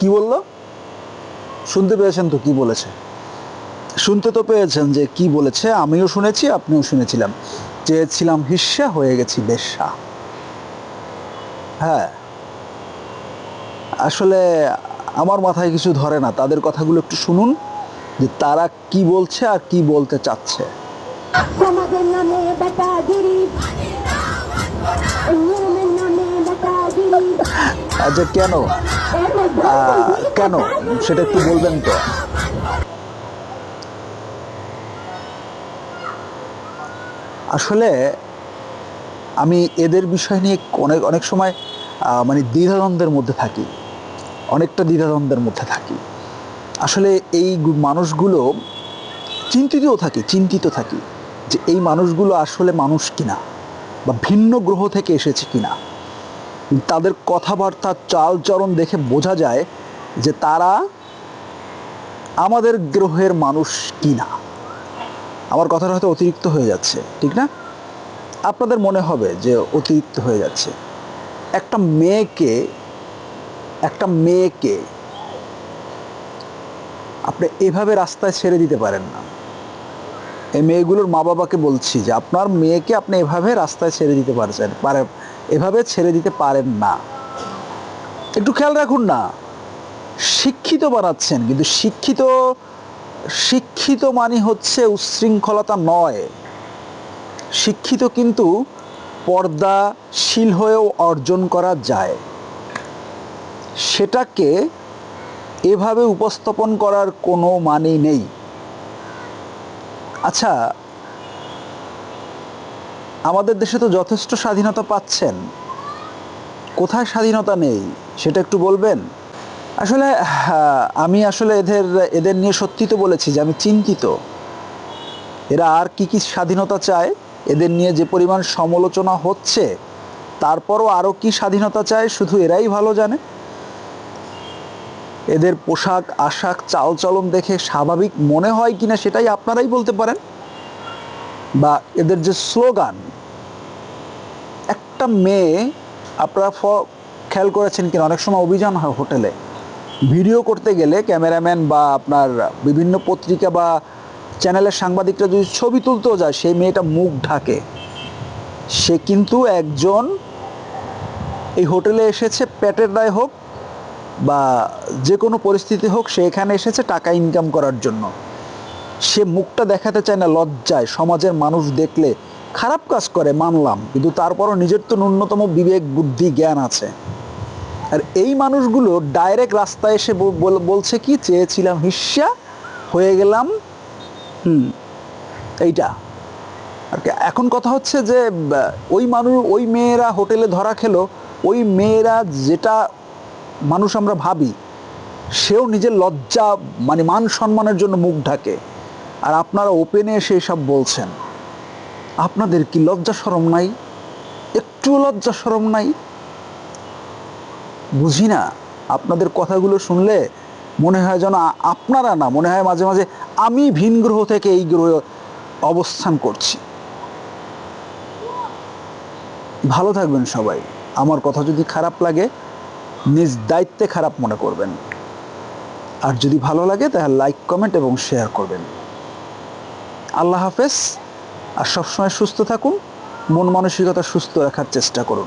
কি বলল শুনতে পেয়েছেন তো কি বলেছে? শুনতে তো পেয়েছেন যে কি বলেছে, আমিও শুনেছি, আপনিও শুনেছিলাম চেয়েছিলাম হিস্সা হয়ে গেছি বেশ্যা। হ্যাঁ। আসলে আমার মাথায় কিছু ধরে না, তাদের কথাগুলো একটু শুনুন যে তারা কি বলছে আর কি বলতে চাচ্ছে। নামে কেন? কেন? সেটা একটু বলবেন তো। আসলে আমি এদের বিষয় নিয়ে অনেক অনেক সময় মানে দ্বিধাদ্বন্দ্বের মধ্যে থাকি। অনেকটা দ্বিধাদ্বন্দ্বের মধ্যে থাকি। আসলে এই মানুষগুলো চিন্তিতও থাকি, চিন্তিত থাকি। যে এই মানুষগুলো আসলে মানুষ কিনা বা ভিন্ন গ্রহ থেকে এসেছে কিনা। তাদের কথাবার্তা চালচরণ দেখে বোঝা যায় যে তারা আমাদের গ্রহের মানুষ কিনা। আমার কথাটা হয়তো অতিরিক্ত হয়ে যাচ্ছে, ঠিক না? আপনাদের মনে হবে যে অতিরিক্ত হয়ে যাচ্ছে। একটা মেয়েকে একটা মেয়েকে আপনি এভাবে রাস্তায় ছেড়ে দিতে পারেন না। এই মেয়েগুলোর মা বাবাকে বলছি যে আপনার মেয়েকে আপনি এভাবে রাস্তায় ছেড়ে দিতে পারছেন, পারে এভাবে ছেড়ে দিতে পারেন না। একটু খেয়াল রাখুন না, শিক্ষিত বানাচ্ছেন, কিন্তু শিক্ষিত শিক্ষিত মানে হচ্ছে উচ্ছৃঙ্খলতা নয়। শিক্ষিত কিন্তু পর্দাশীল হয়েও অর্জন করা যায়। সেটাকে এভাবে উপস্থাপন করার কোনো মানে নেই। আচ্ছা আমাদের দেশে তো যথেষ্ট স্বাধীনতা পাচ্ছেন। কোথায় স্বাধীনতা নেই, সেটা একটু বলবেন? আসলে আমি আসলে এদের এদের নিয়ে সত্যি তো বলেছি যে আমি চিন্তিত। এরা আর কি কি স্বাধীনতা চায়, এদের নিয়ে যে পরিমাণ সমালোচনা হচ্ছে, তারপরও আরও কি স্বাধীনতা চায়, শুধু এরাই ভালো জানে। এদের পোশাক, আশাক, চালচলন দেখে স্বাভাবিক মনে হয় কিনা সেটাই আপনারাই বলতে পারেন। বা এদের যে স্লোগান, একটা মেয়ে, আপনারা ফ- খেয়াল করেছেন কিনা? অনেক সময় অভিযান হয় হোটেলে। ভিডিও করতে গেলে ক্যামেরাম্যান বা আপনার বিভিন্ন পত্রিকা বা চ্যানেলের সাংবাদিকরা যদি ছবি তুলতেও যায়, সেই মেয়েটা মুখ ঢাকে। সে কিন্তু একজন এই হোটেলে এসেছে, পেটের দায় হোক বা যে কোনো পরিস্থিতি হোক, সে এখানে এসেছে টাকা ইনকাম করার জন্য। সে মুখটা দেখাতে চায় না, লজ্জায়। সমাজের মানুষ দেখলে খারাপ কাজ করে, মানলাম। কিন্তু তারপরও নিজের তো ন্যূনতম বিবেক, বুদ্ধি, জ্ঞান আছে। আর এই মানুষগুলো ডাইরেক্ট রাস্তায় এসে বল- বল- বলছে কি, চেয়েছিলাম হিস্যা, হয়ে গেলাম, হুম, এইটা। আর এখন কথা হচ্ছে যে ওই মানুষ, ওই মেয়েরা হোটেলে ধরা খেলো, ওই মেয়েরা যেটা মানুষ আমরা ভাবি, সেও নিজের লজ্জা মানে মান সম্মানের জন্য মুখ ঢাকে। আর আপনারা ওপেনে এসে এসব বলছেন। আপনাদের কি লজ্জা সরম নাই? একটু লজ্জা সরম নাই? বুঝি না, আপনাদের কথাগুলো শুনলে মনে হয় যেন আপনারা না, মনে হয় মাঝে মাঝে আমি ভিন গ্রহ থেকে এই গ্রহে অবস্থান করছি। ভালো থাকবেন সবাই। আমার কথা যদি খারাপ লাগে নিজ দায়িত্বে খারাপ মনে করবেন। আর যদি ভালো লাগে, তাহলে লাইক কমেন্ট এবং শেয়ার করবেন। আল্লাহ হাফেজ, আর সবসময় সুস্থ থাকুন, মন মানসিকতা সুস্থ রাখার চেষ্টা করুন।